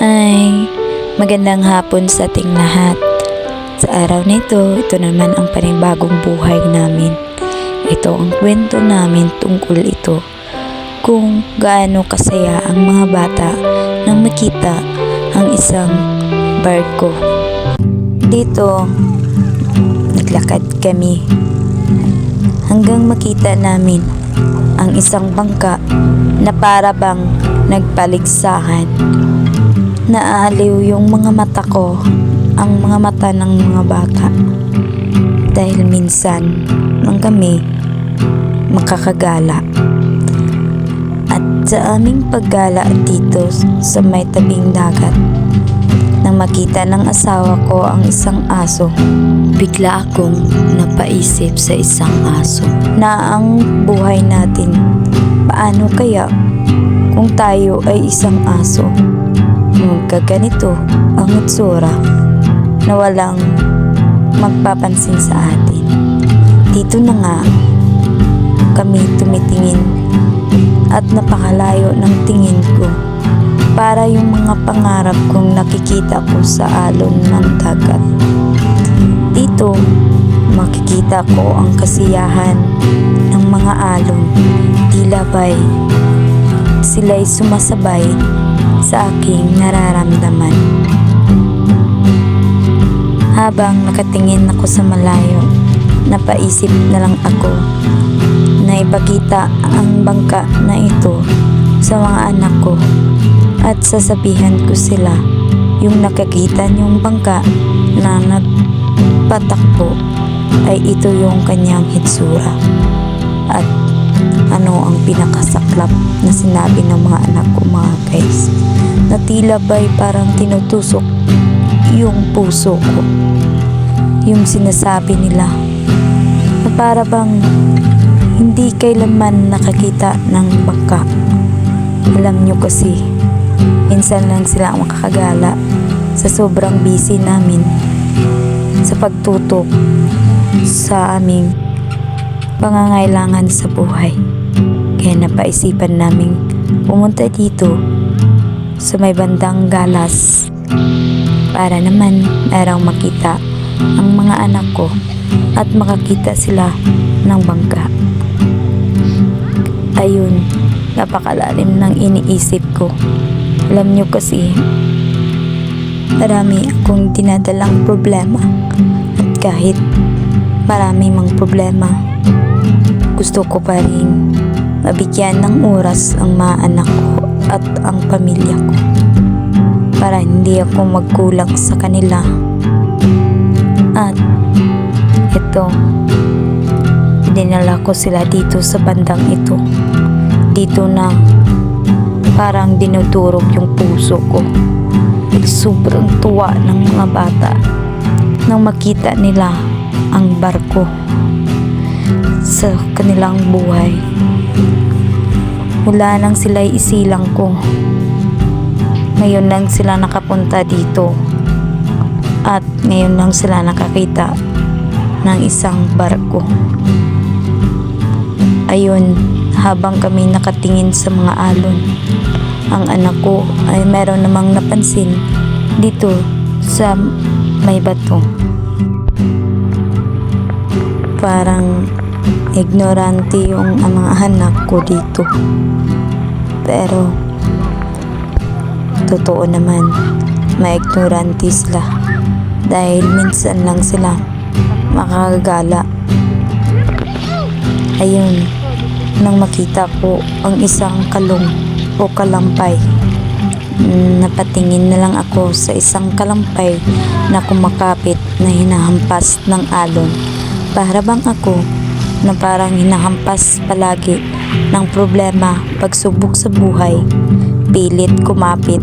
Hi! Magandang hapon sa ating lahat. Sa araw na ito, ito naman ang panibagong buhay namin. Ito ang kwento namin tungkol ito kung gaano kasaya ang mga bata nang makita ang isang barko. Dito, naglakad kami hanggang makita namin ang isang bangka na para bang nagpaligsahan. Naaaliw yung mga mata ko, ang mga mata ng mga bata. Dahil minsan lang kami makakagala. At sa aming paggala dito sa may tabing dagat, nang makita ng asawa ko ang isang aso, bigla akong napaisip sa isang aso na ang buhay natin, paano kaya kung tayo ay isang aso? Magkaganito ang itsura na walang magpapansin sa atin. Dito na nga kami tumitingin at napakalayo ng tingin ko para yung mga pangarap kong nakikita ko sa alon ng dagat. Dito, makikita ko ang kasiyahan ng mga alon. Tila ba'y sila'y sumasabay sa aking nararamdaman. Habang nakatingin ako sa malayo, napaisip na lang ako na ipakita ang bangka na ito sa mga anak ko at sasabihan ko sila yung nakakita niyong bangka na nagpatakbo ay ito yung kanyang hitsura at ano ang pinakasaklap na sinabi ng mga anak ko mga guys? Na tila ba'y parang tinutusok yung puso ko? Yung sinasabi nila na para bang hindi kailanman nakakita ng bangka. Alam nyo kasi minsan lang sila ang makakagala sa sobrang busy namin sa pagtutok sa aming pangangailangan sa buhay. Kaya napaisipan naming pumunta dito sa may bandang galas para naman merong makita ang mga anak ko at makakita sila ng bangka. Ayun, napakalalim ng iniisip ko. Alam nyo kasi, marami akong dinadalang problema at kahit marami mang problema, gusto ko pa rin mabigyan ng oras ang mga anak ko at ang pamilya ko para hindi ako magkulang sa kanila. At ito, dinala ko sila dito sa bandang ito. Dito na parang dinudurog yung puso ko. Sobrang tuwa ng mga bata nang makita nila ang barko sa kanilang buhay. Mula nang sila'y isilang ko, ngayon lang sila nakapunta dito at ngayon lang sila nakakita ng isang barko. Ayun, habang kami nakatingin sa mga alon, ang anak ko ay meron namang napansin dito sa may bato. Parang ignorante yung ang mga anak ko dito. Pero, totoo naman, ma-ignorante sila dahil minsan lang sila makakagala. Ayun, nang makita ko ang isang kalong o kalampay. Mm, Napatingin na lang ako sa isang kalampay na kumakapit na hinahampas ng alon. Para bang ako na parang hinahampas palagi ng problema pagsubok sa buhay. Pilit kumapit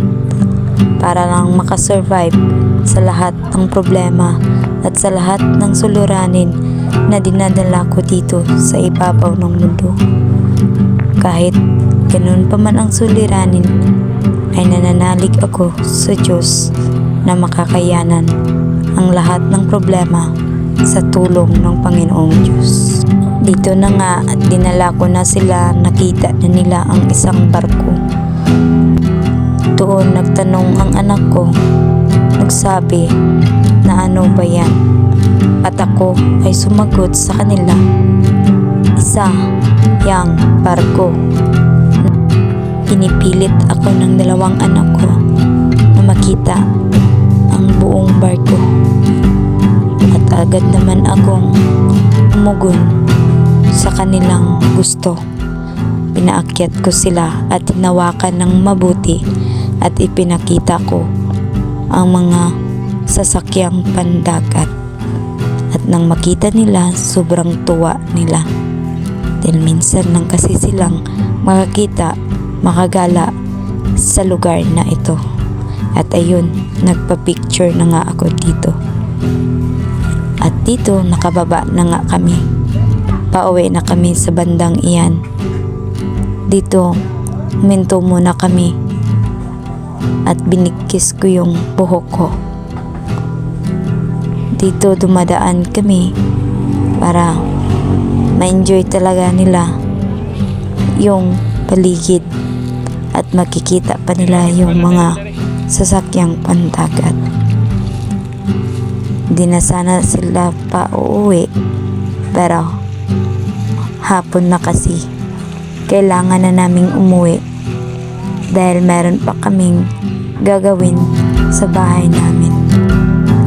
para lang makasurvive sa lahat ng problema at sa lahat ng suliranin na dinadala ko dito sa ibabaw ng mundo. Kahit ganun pa man ang suliranin, ay nananalig ako sa Diyos na makakayanan ang lahat ng problema sa tulong ng Panginoong Diyos. Dito na nga at dinala ko na sila, nakita na nila ang isang barko Doon nagtanong ang anak ko. Nagsabi na ano ba yan? At ako ay sumagot sa kanila. Isa, yang barko. Pinipilit ako ng dalawang anak ko na makita ang buong barko. At agad naman akong umugon sa kanilang gusto. Pinaakyat ko sila at hinawakan ng mabuti at ipinakita ko ang mga sasakyang pandagat. At nang makita nila, sobrang tuwa nila. Dahil minsan lang kasi silang makakita, makagala sa lugar na ito. At ayun, nagpa-picture na nga ako dito. At dito, nakababa na nga kami. Pauwi na kami sa bandang iyan. Dito, huminto muna kami at binikis ko yung buhok ko. Dito dumadaan kami para ma-enjoy talaga nila yung paligid at makikita pa nila yung mga sasakyang pandagat. Hindi na sana sila pa uuwi pero hapon na kasi kailangan na naming umuwi dahil meron pa kaming gagawin sa bahay namin.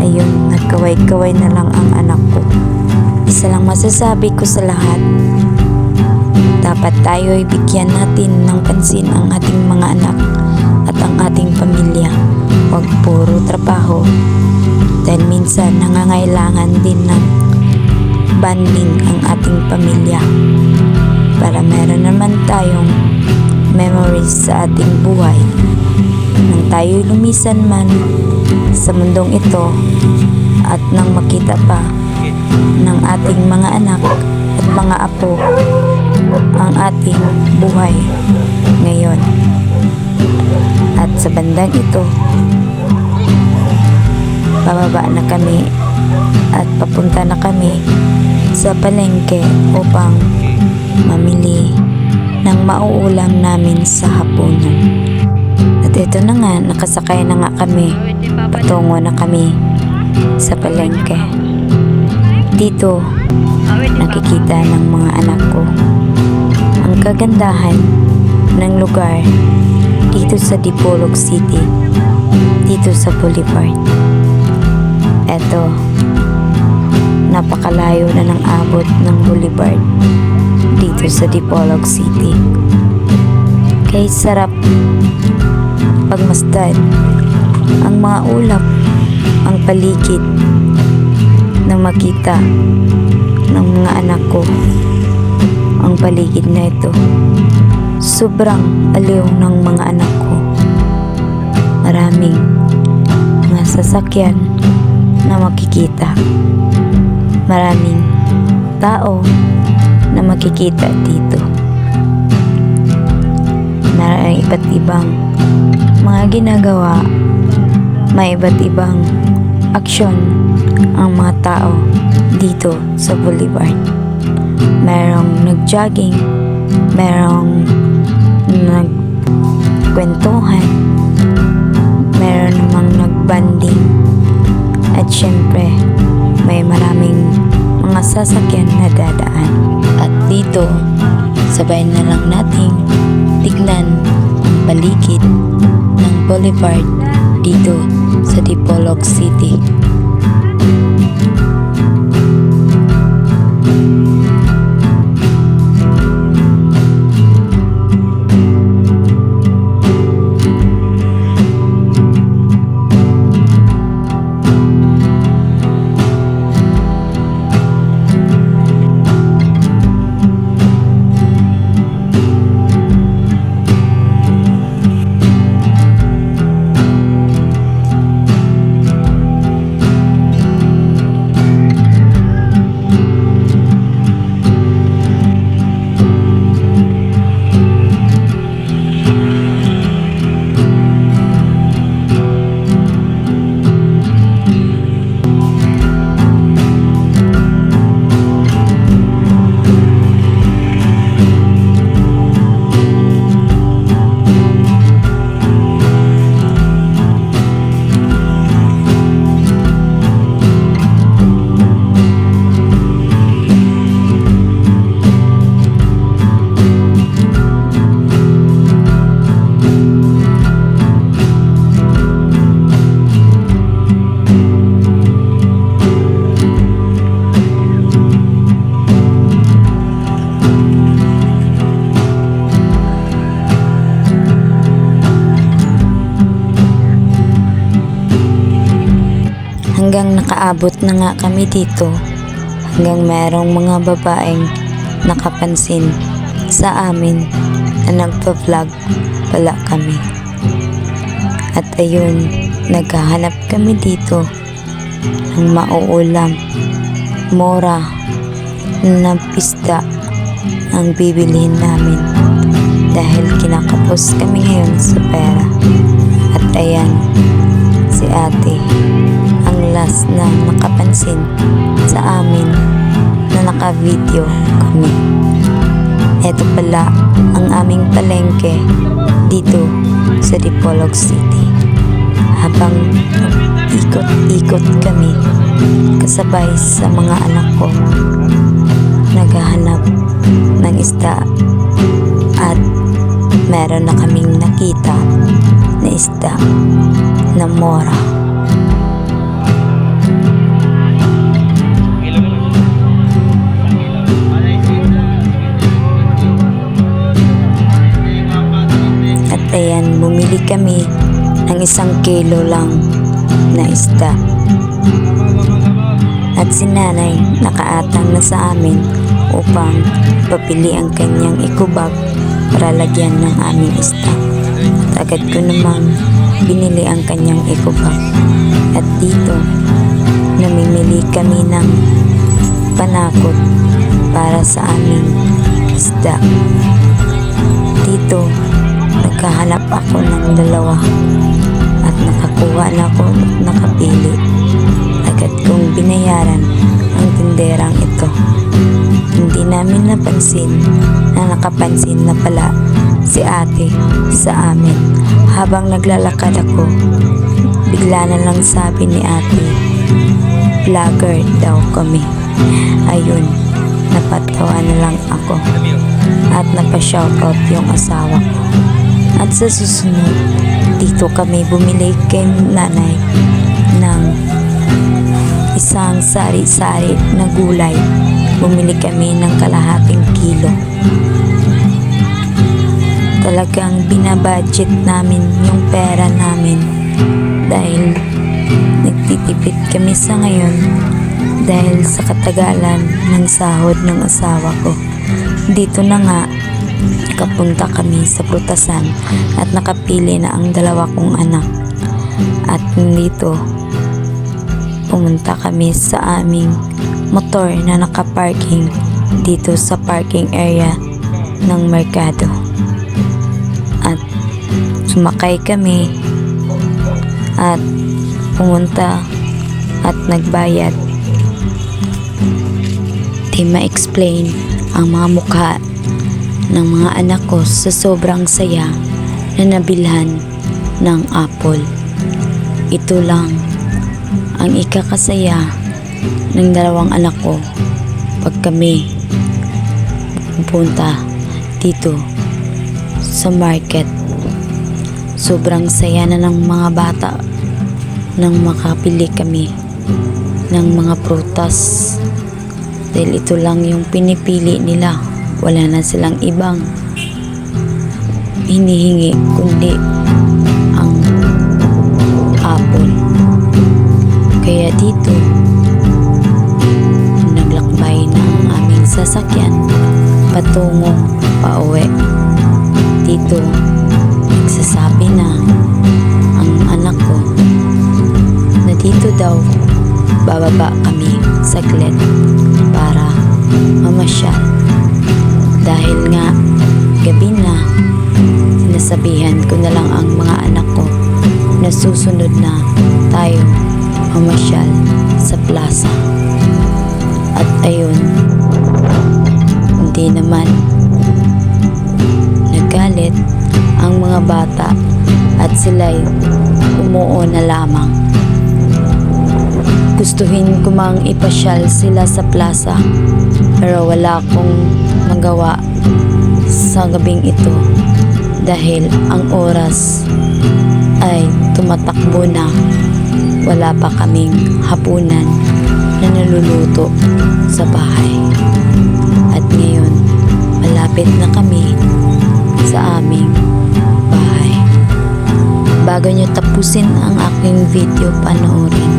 Ayun, nagkaway-kaway na lang ang anak ko. Isa lang masasabi ko sa lahat. Dapat tayo ay bigyan natin ng pansin ang ating mga anak at ang ating pamilya. Huwag puro trabaho. Dahil minsan nangangailangan din ng banding ang ating pamilya para meron naman tayong memories sa ating buhay. Nang tayo'y lumisan man sa mundong ito at nang makita pa ng ating mga anak at mga apo ang ating buhay ngayon. At sa bandang ito, bababa na kami at papunta na kami sa palengke upang mamili ng mauulam namin sa hapunan. At ito na nga, nakasakay na nga kami. Patungo na kami sa palengke. Dito, nakikita ng mga anak ko ang kagandahan ng lugar dito sa Dipolog City, dito sa Boulevard. Eto, napakalayo na ng abot ng Boulevard dito sa Dipolog City. Kaya sarap pagmasdan ang mga ulap, ang paligid na makita ng mga anak ko ang paligid na ito. Sobrang aliw ng mga anak ko. Maraming mga sasakyan na makikita. Maraming tao na makikita dito. Maraming iba't ibang mga ginagawa, may iba't ibang aksyon ang mga tao dito sa Boulevard. Merong nag-jogging, merong nagkwentuhan, meron namang nagbanding, at syempre, may maraming mga sasakyan na dadaan. At dito, sabay na lang nating tignan ang paligid ng boulevard dito sa Dipolog City. Hanggang nakaabot na nga kami dito. Hanggang merong mga babaeng nakapansin sa amin na nagpa-vlog pala kami. At ayun, naghahanap kami dito ng mauulam, mora na pisda ang bibilihin namin dahil kinakapos kami ngayon sa pera. At ayan, si ate last na nakapansin sa amin na naka-video kami. Ito pala ang aming palengke dito sa Dipolog City. Habang ikot-ikot kami kasabay sa mga anak ko naghahanap ng isda at meron na kaming nakita na isda na mora. Kami ng isang kilo lang na isda. At si nanay nakaatang na sa amin upang papili ang kanyang ikubag para lagyan ng aming isda. At agad ko namang binili ang kanyang ikubag. At dito, namimili kami ng panakot para sa aming isda. Dito, nagkahanap ako ng dalawa at nakakuha na ako nakapili. Agad kong binayaran ang tinderang ito. Hindi namin napansin na nakapansin na pala si ate sa amin. Habang naglalakad ako, bigla na lang sabi ni ate, vlogger daw kami. Ayun, napatawa na lang ako at napashoutout yung asawa ko. At sa susunod, dito kami bumili kay nanay ng isang sari-sari na gulay. Bumili kami ng kalahating kilo. Talagang binabudget namin yung pera namin dahil nagtitipid kami sa ngayon dahil sa katagalan ng sahod ng asawa ko. Dito na nga, kapunta kami sa prutasan at nakapili na ang dalawa kong anak. At dito, pumunta kami sa aming motor na nakaparking dito sa parking area ng merkado. At sumakay kami at pumunta at nagbayad. Di ma-explain ang mga mukha ng mga anak ko sa sobrang saya na nabilhan ng apple. Ito lang ang ikakasaya ng dalawang anak ko pag kami pupunta dito sa market. Sobrang saya na ng mga bata nang makapili kami ng mga prutas dahil ito lang yung pinipili nila. Wala na silang ibang hinihingi kundi ang apple. Kaya dito, naglakbay na ang aming sasakyan patungo pauwi. Dito, nagsasabi na ang anak ko na dito daw bababa kami saglit para mamasyal. Dahil nga gabi na, sinasabihan ko na lang ang mga anak ko na susunod na tayo mamasyal sa plaza. At ayun, hindi naman nagalit ang mga bata at sila'y umuo na lamang. Gustuhin ko mang ipasyal sila sa plaza pero wala akong magawa sa gabing ito dahil ang oras ay tumatakbo na wala pa kaming hapunan na naluluto sa bahay. At ngayon, malapit na kami sa aming bahay. Bago nyo tapusin ang aking video panoorin,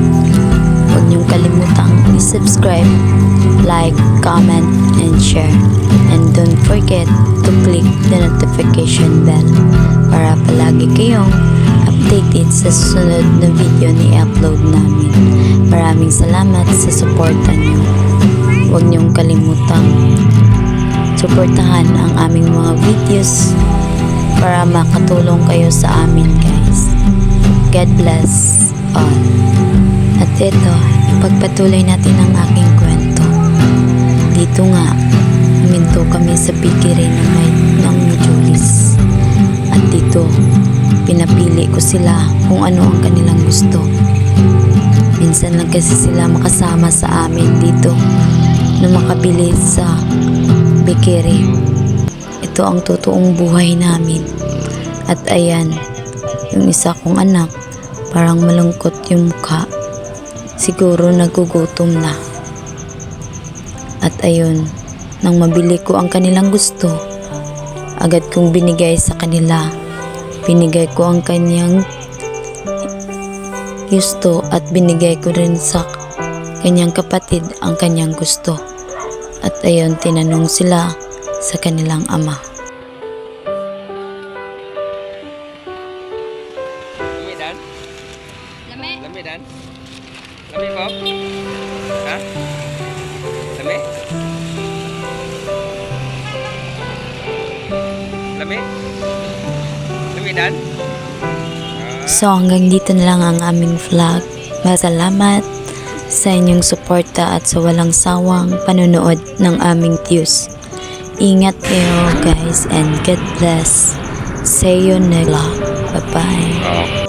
niyong kalimutang i-subscribe, like, comment, and share. And don't forget to click the notification bell para palagi kayong updated sa susunod na video ni upload namin. Maraming salamat sa suporta niyo. Huwag niyong kalimutang suportahan ang aming mga videos para makatulong kayo sa amin guys. God bless all. At ito, ipagpatuloy natin ang aking kwento. Dito nga, huminto kami sa bigire ng ng Julis. At dito, pinapili ko sila kung ano ang kanilang gusto. Minsan lang kasi sila makasama sa amin dito na makabili sa bikiri. Ito ang totoong buhay namin. At ayan, yung isa kong anak, parang malungkot yung mukha. Siguro nagugutom na. At ayun, nang mabili ko ang kanilang gusto, agad kong binigay sa kanila. Binigay ko ang kanyang gusto at binigay ko rin sa kanyang kapatid ang kanyang gusto. At ayun, tinanong sila sa kanilang ama. Lami? Lami? Lami Dan? So hanggang dito na lang ang aming vlog. Masalamat sa inyong suporta at sa walang sawang panunood ng aming views. Ingat kayo guys and God bless. See you next vlog. Bye bye.